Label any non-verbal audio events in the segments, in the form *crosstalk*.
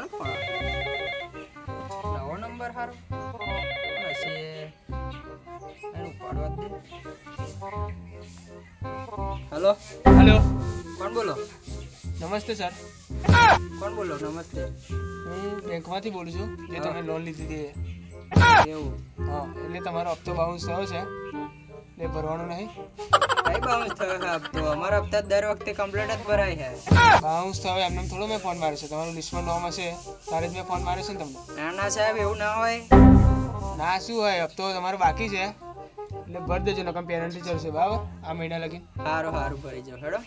કોણ કોણ? નવો નંબર હારો. પછી એને ઉપાડવા દે. હલો? હેલો. કોણ બોલો? નમસ્તે સર. કોણ બોલો? નમસ્તે. હું બેંકમાંથી બોલું છું. જે તમે લોન લીધી હતી એવું. હા એટલે તમારો હપ્તો બાઉન્સ થયો છે. એટલે ભરવાનો નહીં. કઈ બાઉન્સ થયો છે હપ્તો અમારા હપ્તા દર વખતે કમ્પ્લીટ જ ભરાય છે. બાઉન્સ થયો એમને થોડો મેં ફોન માર્યો છે. તમારું લિસ્ટમાં નોમ હશે તારે જ મેં ફોન માર્યો છે ને તમને? ના ના સાહેબ એવું ના હોય. ના શું હોય? હપ્તો તમારો બાકી છે. એટલે ભરી દેજો નકમ પેનલ્ટી ચડશે બરાબર? આ મહિના લગી. સારું હારું ભરી જાઓ હેડો.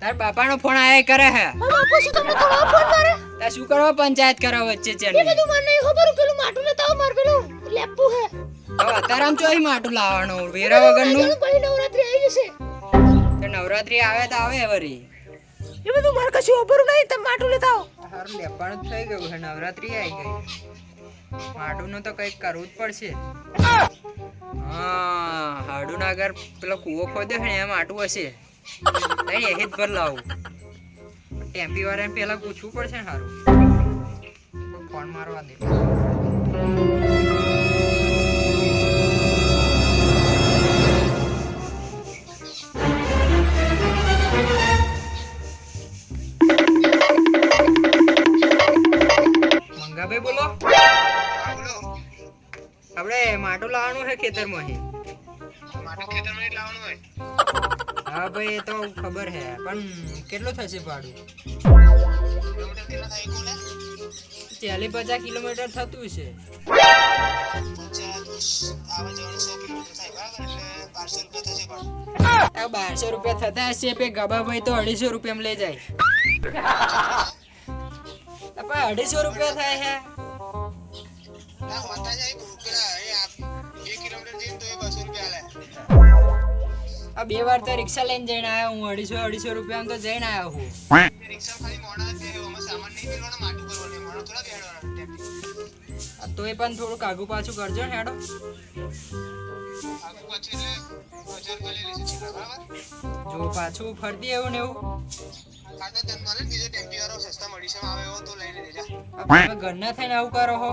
તાર બાપાનો ફોન આયા કરે હે બાપા શું કરવા પંચાયત કરવા વચ્ચે છે બધું મને નહીં ખબર પેલું માટું લાવવાનું વેરા વગરનું? તો નવરાત્રી આવે તો આવે વરી. હારું લેપાણું જ થઈ ગયું છે નવરાત્રી આવી ગઈ. માટુંનું તો કંઈક કરવું જ પડશે. હા હાડુના આગળ પેલો કૂવો ખોદ્યો છે ને એમ માટું હશે. નહીં એ જ ભર લાવું. ટેમ્પી વાળાને પેલા પૂછવું પડશે ને સારું ફોન મારવા દે? છે. ખેતરમાં છે હા ભાઈ એ તો ખબર હે પણ કેટલું થશે ભાડું? ચાલીસ પચાસ કિલોમીટર થતું છે બારસો રૂપિયા થતા હશે પે ગબાભાઈ તો અઢીસો રૂપિયામાં લઈ જાય. *laughs* અઢીસો રૂપિયા થાય છે આ બે વાર તો રિક્ષા લઈને જઈને આવ્યો હું, અઢીસો અઢીસો રૂપિયા તો જઈને આવ્યો હું. આ તોય પણ થોડુંક આગુ પાછું કરજો ને હેડો. જો પાછું ફરતી એવું ને એવું. આ ઘરના થઈને આવું કરો હો.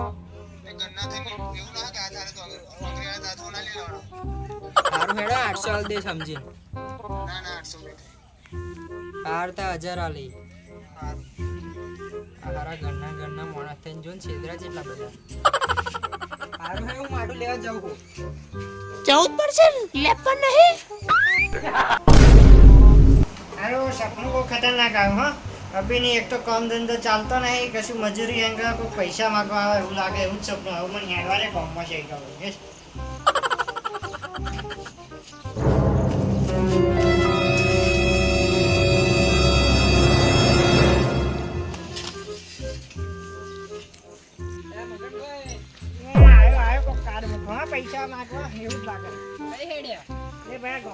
સારું હેડો આઠસો આલ દે સમજી હાર તા હજાર આલી. આ હારા ઘરના ઘરના માણસ થઈને જો છેદરા જેટલા બધા. સારું હે હું માટું લેવા જાઉં છું. ચૌદ પર્સન્ટ પણ નહીં. હારું સપનું બહુ ખતરનાક આવ્યું હા. અભીની એક તો કામ ધંધો ચાલતો નહીં કશું મજૂરી અંગે કોઈ પૈસા માંગવા આવે એવું લાગે એવું જ સપનું હવે મને હેડવાને કામમાં છે ગયું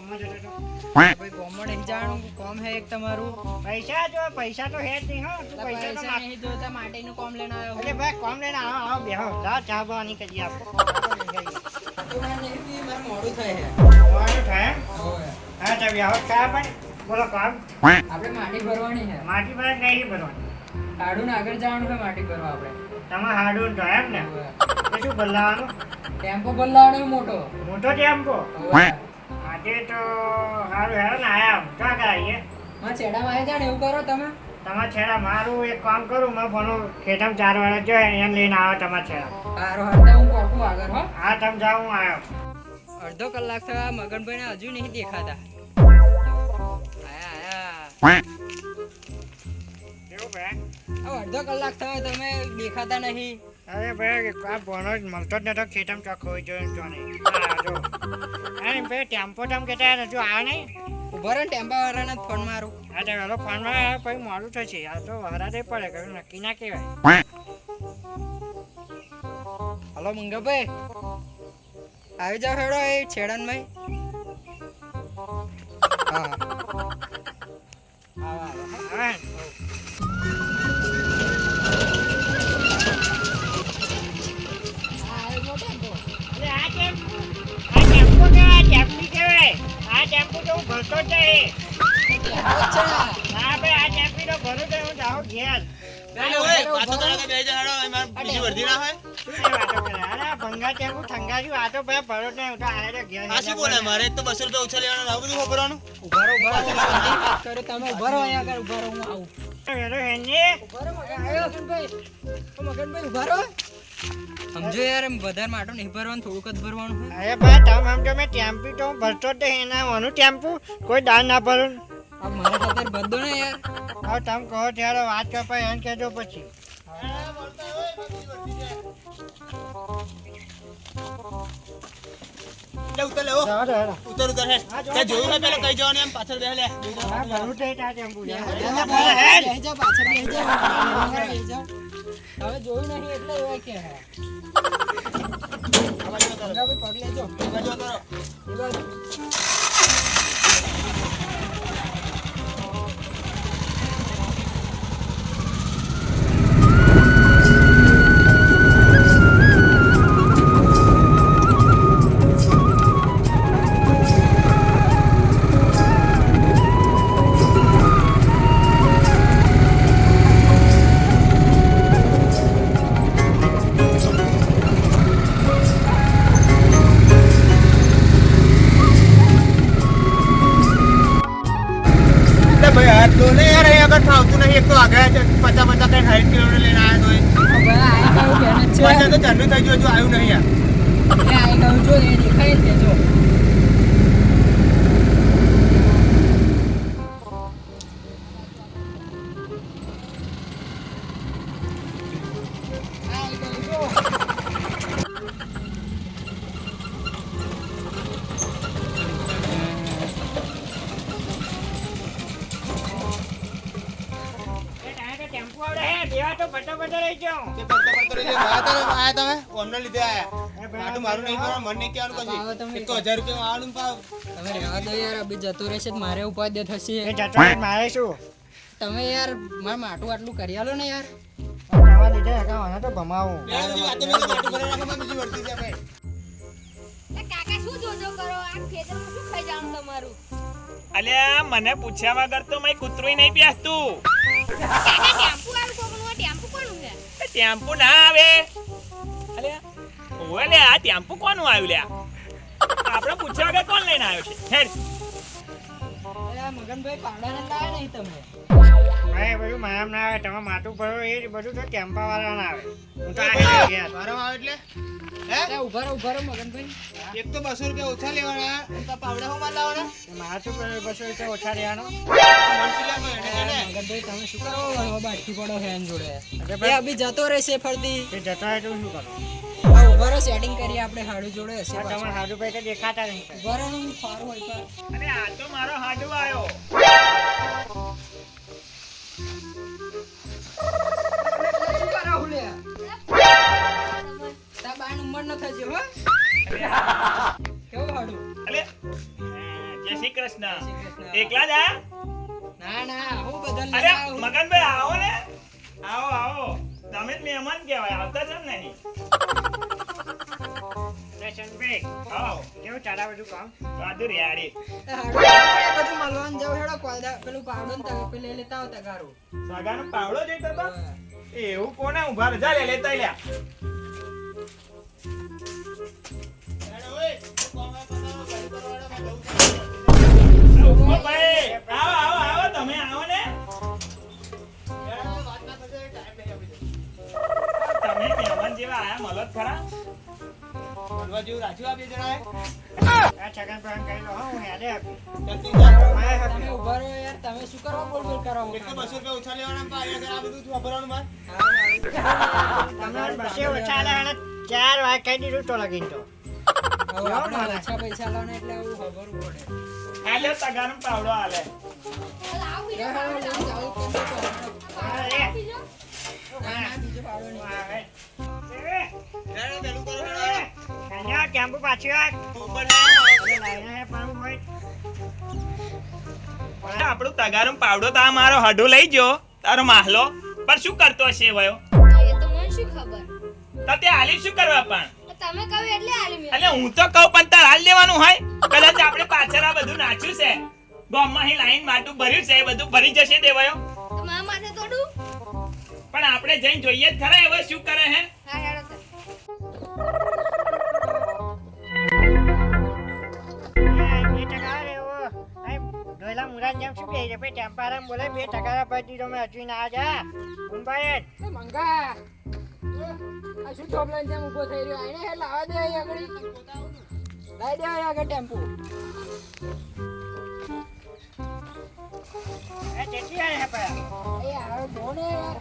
ગામમાં જતો હતો ભાઈ ગોમડ નહીં. જાણું કોમ હે એક તમારું. પૈસા જો પૈસા તો હે જ નહીં હો. તું પૈસા તો પૈસા નહીં જોતા માટેનું કોમ લઈને આવ્યો અરે ભાઈ કોમ લઈને આવો આવો બેહો. લા ચા બાની કરી આપો મોડું થાય. મોડું થાય હા તો બેહો. ચા પણ. બોલો કામ. આપણે માટી ભરવાની છે. માટી ભરવા કઈ ભરવાની? કાઢું આગળ જવાનું છે માટી ભરવા આપણે? તમે હાડું તો એમ ને. શું બદલાવાનું ટેમ્પો બદલાવાનો મોટો? મોટો ટેમ્પો? આજે તો સારું હેરો ને આયા ક્યાં કરાવીએ માં છેડામાં આવી જાય એવું કરો તમે? તમારા છેડા મારું એક કામ કરું મેં ભણું ખેતમ ચાર વાળા જો એને લઈને આવો તમારા છેડા. હારો હરતા હું કોકું આગળ હો. હા તમે જાઓ હું આવ્યો અડધો કલાક થયો મગનભાઈ મગનભાઈને હજુ નહીં દેખાતા. આયા આયા. કેવું ભાઈ? આ અડધો કલાક થયો તમે દેખાતા નહીં. અરે ભાઈ આ બોનો જ મળતો જ નતો. ખેતમ ચોખ્ખો હોય જો તો નહીં. હા અરે ભાઈ ટેમ્પો તમ કહેતા હજુ આ નહીં. ઊભો રહે ટેમ્પા વાળાને ફોન મારું. હા તો ફોન આવ્યો પછી મોડું થશે. આ તો હરાતે પડે કયું નક્કી ના કહેવાય. હલો મંગાભાઈ. આવી જાવ હેડો એ છેડનભાઈ. હા હા. આવા હા. ટેમ્પો તો હું ભરતો જ નહીં. અચ્છા ભાઈ આ ટેમ્પી તો ભરું તો હું જાઉં ઘેર. હું મારે તો બસો રૂપિયા ઓછા લેવાના આવું બધું કરો તમે ઊભા અહીંયા આગળ હું આવું. મગનભાઈ. મગનભાઈ સમજો યાર એમ વધારે માટો નહીં ભરવાનું થોડુંક જ ભરવાનું હોય અરે ભાઈ તમે આમ તમે મેં ટેમ્પી તો હું ભરતો જ નહીં, એના ઓનું ટેમ્પુ કોઈ દાન ના ભરું આ મારા ખાતર ભર ને યાર હા તમે કહો ત્યારે વાત એમ કહેજો પછી ઉતર લે ઓ. જાઓ તો હેડો. ઉતર ઉતર હેડ તે જોયું હોય પેલા કઈ જવાનું એમ પાછળ બેહ લે જોઈ ભરું તો આ ટેમ્પુ છે. બેહી પાછળ બેહી જાઓ. હવે જોયું નહીં એટલે એવા કે હે. લેજો. પગ લેજો આગળ ફાવતું નહીં એક તો આગળ છે પચાસ પચાસ કઈ સાઠ કિલોમીટર લઈને આવ્યા તો. પચાસ તો ચારનું થઈ ગયું હજુ આવ્યું નહીં યાર આ કહું જો એ દેખાય ને જો. આવડે તો ફટાફટ રહી જાઓ. તે પડતો પડતો રહી જાય. આયા તમે- આયા તમે? ઓનલાઈન લીધે આયા. એ મારું નહીં કરવાનું મન નહીં કહેવાનું કશું એક હજાર રૂપિયા આવું પાવ. તમે રહેવા દો યાર અભી જતો રહેશે મારે ઉપાદ્ય એ થશે જતો મારે શું? તમે યાર મારે માટું આટલું કરી આલો ને યાર. આવા લીધે હકા મને તો ભમાવું. લે, બધી વાતો મેં તો માટું ભરાઈ નાખો, માં બીજી વર્તી છે ભાઈ. એ કાકા શું જોજો કરો? આ ખેતરમાં શું ખાઈ જવાનું તમારું? અલ્યા મને પૂછ્યા વગર તો મેં કૂતરું નહીં બેસતું ટેમ્પુ ના આવે. અલ્યા, ઓવે લે, આ ટેમ્પુ કોનું આવ્યું લ્યા આપણે પૂછ્યા વગર કોણ લઈને આવ્યો છે? હેડ. મગનભાઈ પાવડાને કાય નહીં તમે. ભાઈ બધું મારામાં ના આવે તમે માટું ભરો એ બધું તો ટેમ્પા વાળા ના આવે. હું તો આ આવે એટલે. હે? અરે ઊભા રહો ઊભા રહો મગનભાઈ. એક તો બસો રૂપિયા ઓછા લેવાના પાવડા હું લાવવાના. મારે શું કરે બસો રૂપિયા ઓછા રહેવાનો મનસી લે કોઈ એને એને. મગનભાઈ તમે શું કરો? હવે બાટકી પડો છે જોડે. એ અભી જતો રહેશે ફરતી. એ જતા તો શું કરો? ઊભા રહો સેટિંગ કરી આપણે હાડું જોડે હશે તમારે હાડુ ભાઈ તો દેખાતા નહીં. ઊભા રહો ફારું હોય અરે આ તો મારો હાડુ આવ્યો. તાર ન થજો હો. કેવું હાડું? અલે જય શ્રી કૃષ્ણ. એકલા જા ના ના હું બદલ અરે મગનભાઈ આવો ને. આવો આવો. તમે જ મહેમાન કહેવાય આવતા છો ને નહીં દર્શનભાઈ આવો. કેવું ચાલે બધું કામ? બહાદુર યારી બધું મળવાનું જાવ હેડો કોયદા પેલું પાવડો ને તગારું લેતા આવો તગારું. સગાનો પાવડો જોઈતો તો એવું કોને ઊભા રજા લે લેતા લ્યા તમે હું શું કરવા કરો લેવાના બધું તમારે બસે ઓછા આલે ચાર વાર કઈ દીધું તો લગીન તો પૈસા લાવવાના એટલે આવું ખબર પડે. આલે તગાનો પાવડો આલે લાવ બીજો પાવડો. બીજો પાવડો નહીં. આવે. પેલું કરો. કન્યા, ટેમ્પો પાછી. ઉપર હોય. આપણું તગારો પાવડો તો મારો હડું લઈ ગયો તારો માહલો પણ શું કરતો હશે વયો એ તો મને શું ખબર તો તે હાલી શું કરવા પણ તમે કહ્યું એટલે હાલી મેં. એટલે હું તો કહું પણ તાર હાલ લેવાનું હોય. કદાચ આપણે પાછળ આ બધું નાખ્યું છે. ગામમાં અહીં લાઈન માટું ભર્યું છે એ બધું ભરી જશે દેવાયો. તો મારા માટે તોડું પણ આપણે જઈને જોઈએ જ ખરા હવે શું કરે હે? હા હેડો જેમ શું કહે છે ભાઈ ટેમ્પારામ બોલે બે ટકા પછી મેં હજુ ના જા મુંબઈ મંગા. આ શું ચોપલા જેમ ઊભો થઈ રહ્યો? આઈને હે લાવા દે અહીં આગળ. લાઈ દે અહીં આગળ ટેમ્પો. એ જેટલી આવે હે પયા એ આવે બોને યાર.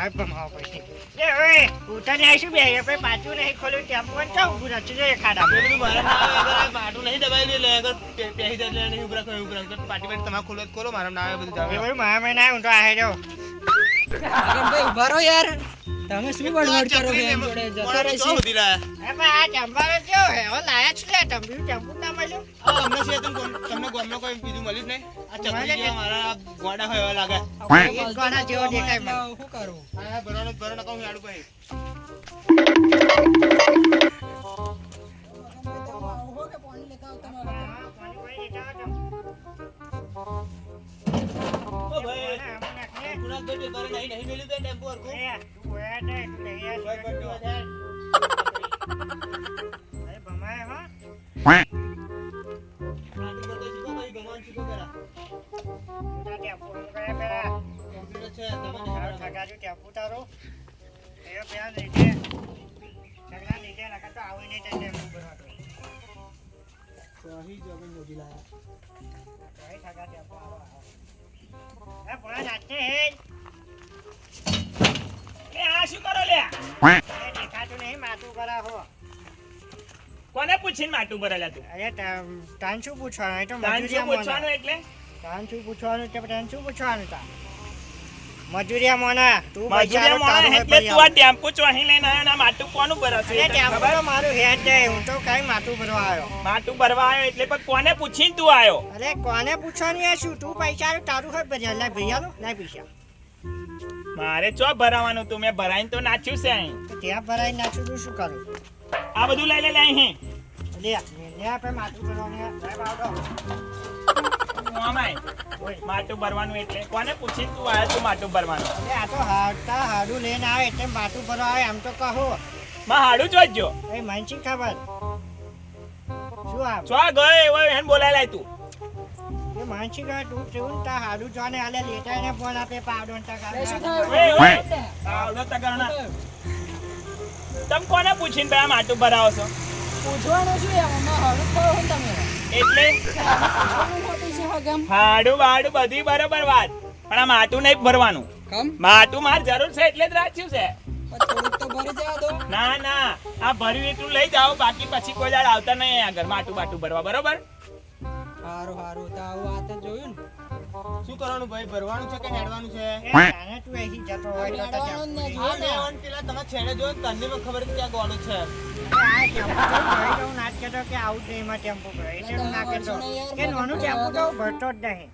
મારે ભમાવો પછી એ ઓય ઉતારી આવીશું બે એ ભાઈ પાછું નહીં ખોલ્યું ટેમ્પો પણ ચા ઊભું રાખજો જો એ ખાડામાં. બધું મારે ના આવે અગર માટું નહીં દબાઈ લે અગર પે- પેહી દે લે નહીં ઉભરા કોઈ ઉભરા તો પાટી પાટી તમારે ખોલો ખોલો મારા ના આવે બધું એ જાવે ભાઈ મારા મેં ના હું તો આહે જાઉં. ભાઈ ઊભા રહો યાર તમે શું બડબડ કરો છો? એમ જોડે જતો રહેશે. બધી લા એ આ ટેમ્પારો કેવો હે? ઓ લાયા છે લે, ટેમ્પો- ટેમ્પો ના મળ્યું. આ અમને છે તમ તમને ગોમનો કોઈ બીજું મળ્યું જ નહીં. આ ચકરી જેવા મારા ગોડા હોય એવા લાગે. એક ગોળા જેવો દેખાય મને. શું કરું? આ ભરવાનો જ કહું નકા ભાઈ કોને પૂછીને માટું ભરેલા તું? અરે તા- તાન શું પૂછવાનું? એ તો તાન શું પૂછવાનું એટલે? તાન શું પૂછવાનું? તે તાન શું પૂછવાનું તા? મજૂરિયા મોના. તું મજૂરિયા હોય એટલે તું આ. ટેમ્પો ચોહી લઈને આવ્યો ને માટું કોનું ભરશે એ ટેમ્પો મારું હેડ છે. હું તો કઈ માથું ભરવા આવ્યો. માટું ભરવા આવ્યો એટલે પણ કોને પૂછીને તું આવ્યો? અરે કોને પૂછવાની આ શું? તું પૈસા તારું હોય પછી લે ભૈયા આલો, લાય પૈસા. મારે ચો ભરાવાનું? તું મેં ભરાઈને તો નાખ્યું છે અહીં. ત્યાં ભરાઈ નાખું તું શું કરું? આ બધું લઈ લે લે અહીં. લે લે આપણે માથું ભરવાનું. લે લાય આમાય માટું ભરવાનું એટલે. કોને પૂછીને તું આવ્યો તું માટું ભરવાનું? આ તો હાડતા હાડું લઈને આવે એટલે માથું ભરવા આવે એમ તો કહો. માં હાડું જોજો એ મને ખબર શું ગયો એવો એને બોલાય લાય તું. એ માનસી કહે તું તું તા હાડું જોને હાલે લેતા એને ફોન આપે પાવડો ટકા. તમે કોને પૂછીને ભાઈ આ માટું ભરાવો છો? પૂછવાનું શું આમાં હળું તમે. એટલે? હગમ હાડું બાડું બધી બરોબર વાત. પણ આ માટું નહીં ભરવાનું. કમ? માટું માર જરૂર છે એટલે જ રાખ્યું છે. તો ભરી જવા દો. ના ના. આ ભર્યું એટલું લઈ જાઓ બાકી પછી કોઈ જાડ આવતા નહીં આગળ માટું બાટું ભરવા બરોબર? સારું સારું તો આવું આ તો જોયું ને. શું કરવાનું ભાઈ? ભરવાનું છે કે હેડવાનું છે? એ તું અહીંથી જતો હોય તો તો હેડવાનું જ ત્યાં નથી. આ લેવાનું પેલા તમે છેડે જો તને પણ ખબર કે ક્યાં ગોળો છે. આ ટેમ્પો તો ભરાઈ જવું ના જ કહેતો કે આવું નહીં એમાં ટેમ્પો ભરાય. એટલે ના કહેતો. કે નાનું ટેમ્પો તો ભરતો જ નહીં.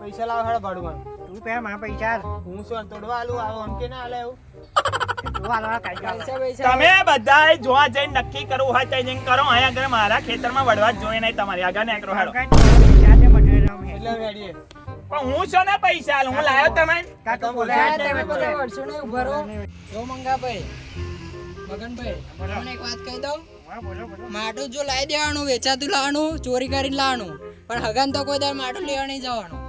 પૈસા લાવો હેડો ભાડું તું પેલા મારા પૈસા હું શું તોડવા આલું? આવો અન કે ના આલે એવું તું આલવા કાઢી આલ. પૈસા પૈસા. તમે બધા જોવા જઈને નક્કી કરવું હોય ત્યાં જઈને કરો. અહીંયા આગળ મારા ખેતરમાં વડવા જ જોઈએ નહીં તમારી. આગળ ને હે. એટલે પણ હું છો ને પૈસા આલું? હું લાયો તમે? કાં તું તમે બોલાય તમે નહીં વર્ષો ને ઊભા રહો. જો મંગાભાઈ મગનભાઈ તમને એક વાત કહી દઉં? બોલો, બોલો. માટું જો લાવી દેવાનું વેચાતું લાવવાનું ચોરી કરીને લાવવાનું પણ હગન તો કોઈ દર માટું લેવા નહીં જવાનું.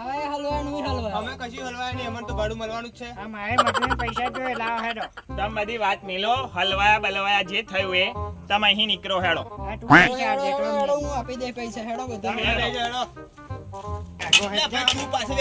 હવે હલવાનું હલવા અમે કશું હલવાય નહીં અમને તો ભાડું મળવાનું જ છે. આ મારે મગને પૈસા જોઈએ લાવ હેડો. તમે બધી વાત મિલો હલવાયા બલવાયા જે થયું એ તમે અહીં નીકળો હેડો, હું આપી દે પૈસા હેડો બધા હેડો. પાછી